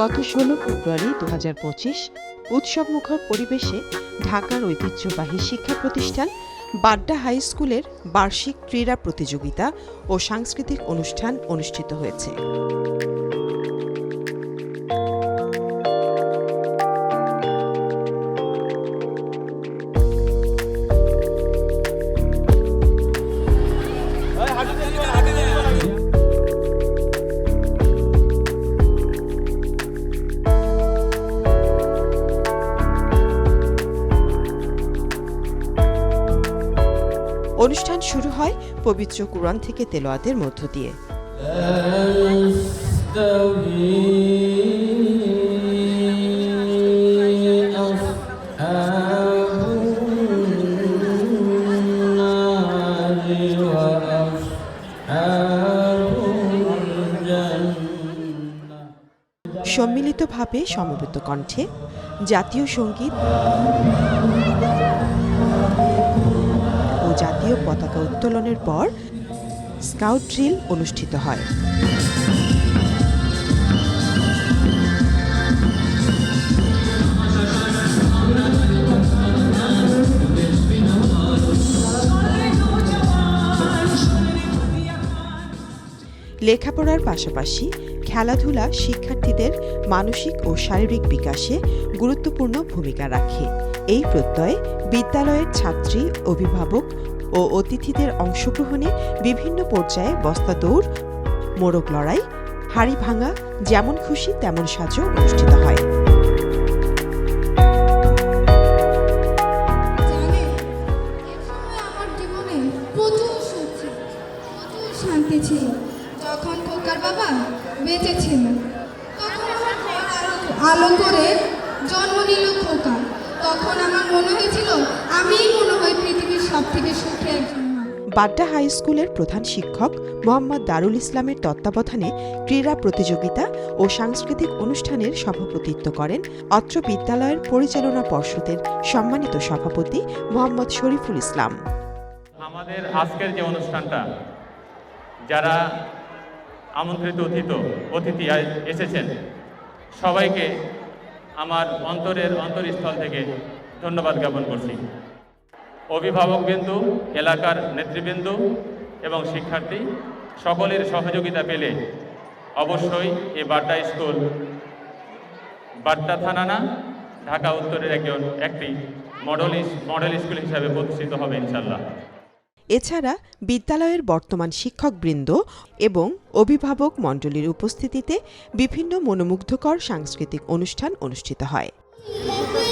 গত ষোলো ফেব্রুয়ারি দু উৎসবমুখর পরিবেশে ঢাকার ঐতিহ্যবাহী শিক্ষা প্রতিষ্ঠান বাড্ডা হাই স্কুলের বার্ষিক ক্রীড়া প্রতিযোগিতা ও সাংস্কৃতিক অনুষ্ঠান অনুষ্ঠিত হয়েছে। অনুষ্ঠান শুরু হয় পবিত্র কোরআন থেকে তেলোয়াতের মধ্য দিয়ে। সম্মিলিতভাবে সমবেত কণ্ঠে জাতীয় সংগীত জাতীয় পতাকা উত্তোলনের পর স্কাউট ড্রিল অনুষ্ঠিত হয়। লেখাপড়ার পাশাপাশি খেলাধুলা শিক্ষার্থীদের মানসিক ও শারীরিক বিকাশে গুরুত্বপূর্ণ ভূমিকা রাখে। এই প্রত্যয়ে বিদ্যালয়ের ছাত্রী, অভিভাবক ও অতিথিদের অংশগ্রহণে বিভিন্ন পর্যায়ে বস্তা দৌড় মোরগ লড়াই, হাড়ি ভাঙা, যেমন খুশি তেমন সাজও অনুষ্ঠিত হয়। শান্তি ছিল। যখন খোকার বাবা বেঁচে ছিল তখন আমার ঘর আলো- আলো করে জন্ম নিল খোকা। তখন আমার মনে হয়েছিল আমিই মনে হয় পৃথিবীর সব থেকে সুখী একজন বাড্ডা হাই স্কুলের প্রধান শিক্ষক মোহাম্মদ দারুল ইসলামের তত্ত্বাবধানে ক্রীড়া প্রতিযোগিতা ও সাংস্কৃতিক অনুষ্ঠানের সভাপতিত্ব করেন অত্র বিদ্যালয়ের পরিচালনা পর্ষদের সম্মানিত সভাপতি মোহাম্মদ শরীফুল ইসলাম। আমাদের আজকের যে অনুষ্ঠানটা যারা আমন্ত্রিত অতিথি অতিথি এসেছেন। সবাইকে আমার অন্তরের অন্তরস্থল থেকে ধন্যবাদ জ্ঞাপন করছি। অভিভাবকবৃন্দু এলাকার নেতৃবৃন্দ এবং শিক্ষার্থী, সকলের সহযোগিতা পেলে অবশ্যই এই বাড্ডা স্কুল। বাড্ডা থানা না, ঢাকা উত্তরের একজন একটি মডেল মডেল স্কুল হিসাবে প্রতিষ্ঠিত হবে ইনশাল্লাহ এছাড়া বিদ্যালয়ের বর্তমান শিক্ষকবৃন্দ এবং অভিভাবক মণ্ডলীর উপস্থিতিতে বিভিন্ন মনোমুগ্ধকর সাংস্কৃতিক অনুষ্ঠান অনুষ্ঠিত হয়। জিলাপি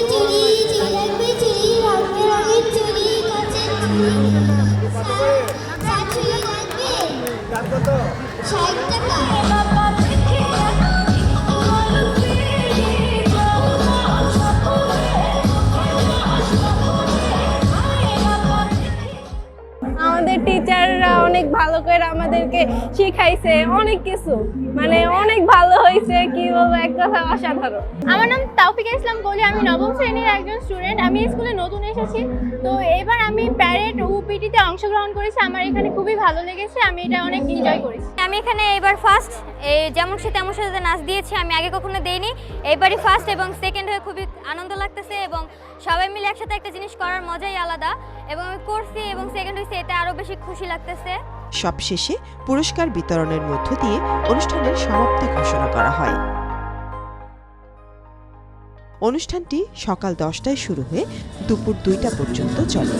আমাদেরকে শিখাইছে অনেক কিছু। মানে অনেক ভালো হয়েছে কি বলব এক কথা অসাধারণ। আমার নাম তাওফিকা ইসলাম কলি আমি নবম শ্রেণির একজন স্টুডেন্ট আমি স্কুলে নতুন এসেছি। তো এবার আমি প্যারেড উপিটিতে অংশগ্রহণ করেছি। আমার এখানে খুবই ভালো লেগেছে আমি এটা অনেক এনজয় করেছি। আমি এখানে এবার ফার্স্ট এই যেমন সে তেমন সাথে নাচ দিয়েছি আমি আগে কখনো দেইনি। এবারই ফার্স্ট এবং সেকেন্ড হয়ে খুবই আনন্দ লাগতেছে এবং সবাই মিলে একসাথে একটা জিনিস করার মজাই আলাদা। এবং আমি করছি এবং সেকেন্ড হয়েছে এতে আরও বেশি খুশি লাগতেছে। সবশেষে পুরস্কার বিতরণের মধ্য দিয়ে অনুষ্ঠানের সমাপ্তি ঘোষণা করা হয়। অনুষ্ঠানটি সকাল দশটায় শুরু হয়ে দুপুর দুইটা পর্যন্ত চলে।